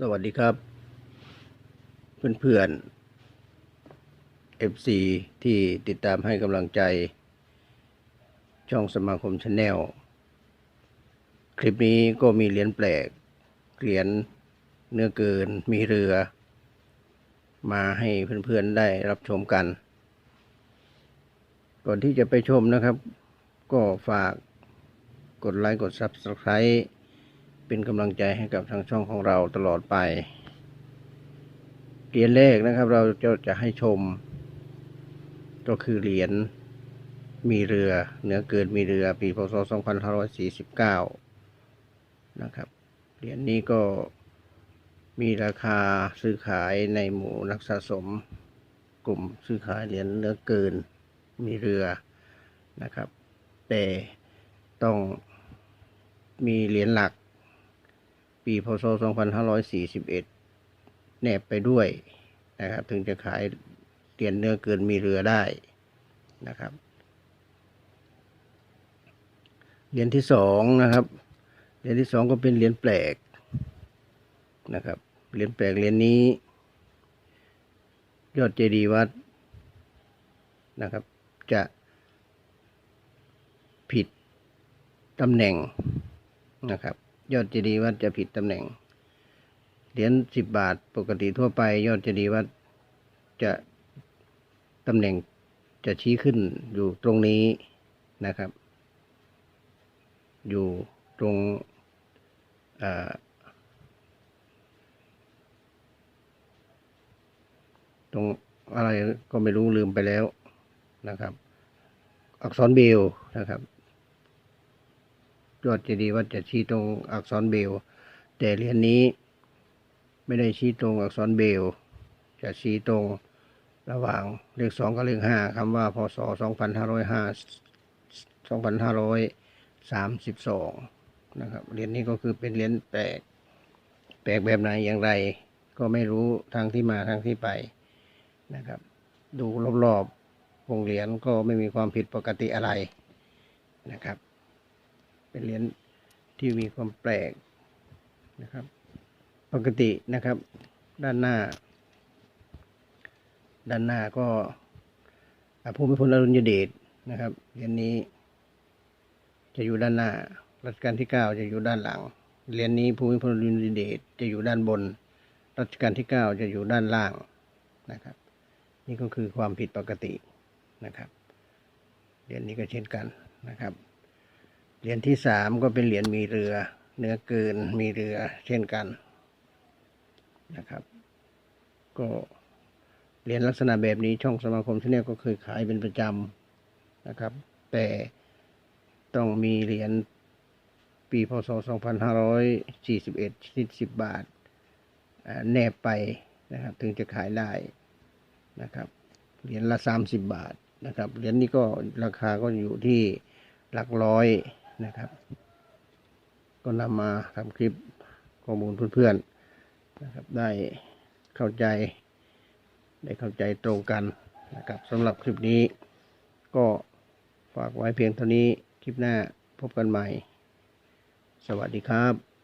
สวัสดีครับ เพื่อนๆ FC ที่ติดตามให้กำลังใจ ช่องสมาคมชาแนลคลิปนี้ก็มีเหรียญแปลก เหรียญเนื้อเกินมีเรือ มาให้เพื่อนๆได้รับชมกัน ก่อนที่จะไปชมนะครับ ก็ฝากกดไลค์กด Subscribe เป็นกำลังใจให้กับทางช่องของเราตลอดไปเหรียญแรกนะครับ เราจะจะให้ชม ก็คือเหรียญมีเรือเหนือเกินมีเรือปีพศ 2549 นะครับเหรียญนี้ก็มีราคาซื้อขายในหมู่นักสะสม กลุ่มซื้อขายเหรียญเหนือเกินมีเรือนะครับ แต่ต้องมีเหรียญหลัก ปีพศ 2541 แนบไปด้วยนะครับ ถึงจะขายเหรียญเนื้อเกินมีเรือได้นะครับ เหรียญที่สองนะครับ เหรียญที่สองก็เป็นเหรียญแปลกนะครับ เหรียญแปลกเหรียญนี้ ยอดเจดีย์วัดนะครับ จะผิดตำแหน่งนะครับ ยอดเจดีย์วัดจะผิดตำแหน่ง เหรียญสิบบาทปกติทั่วไป ยอดเจดีย์วัดจะตำแหน่งจะชี้ขึ้นอยู่ตรงนี้นะครับ อยู่ตรงตรงอะไรก็ไม่รู้ลืมไปแล้วนะครับ อักษรเบลนะครับ ยอดเจดีย์วัดจะชี้ตรงอักษรเบล แต่เหรียญนี้ไม่ได้ชี้ตรงอักษรเบล จะชี้ตรงระหว่างเลขสองกับเลขห้าคำว่าพศสองพันห้าร้อยห้าสองพันห้าร้อยสามสิบสองนะครับเหรียญนี้ก็คือเป็นเหรียญแปลกแปลกแบบไหนอย่างไร ก็ไม่รู้ทางที่มาทางที่ไปนะครับ ดูรอบๆวงเหรียญก็ไม่มีความผิดปกติอะไรนะครับ เป็นเหรียญที่มีความแปลกนะครับ ปกตินะครับ ด้านหน้า ด้านหน้าก็ภูมิพลอดุลยเดชนะครับเหรียญนี้ จะอยู่ด้านหน้ารัชกาลที่เก้าจะอยู่ด้านหลังเหรียญนี้ภูมิพลอดุลยเดชจะอยู่ด้านบน รัชกาลที่เก้าจะอยู่ด้านล่างนะครับ นี่ก็คือความผิดปกตินะครับเหรียญนี้ก็เช่นกันนะครับ เหรียญที่สามก็เป็นเหรียญมีเรือ เนื้อเกินมีเรือ เช่นกันนะครับ ก็เหรียญลักษณะแบบนี้ช่องสมาคมชาแนลก็เคยขายเป็นประจำนะครับ แต่ต้องมีเหรียญปีพศ 2541ชิ้น10 บาทอ่าแนบไปนะครับ ถึงจะขายได้นะครับเหรียญละ 30 บาทนะครับเหรียญนี้ก็ราคาก็อยู่ที่หลักร้อย นะครับ ก็นำมาทำคลิปข้อมูลเพื่อนๆนะครับ ได้เข้าใจ ได้เข้าใจตรงกันนะครับสำหรับคลิปนี้ ก็ฝากไว้เพียงเท่านี้คลิปหน้าพบกันใหม่ สวัสดีครับ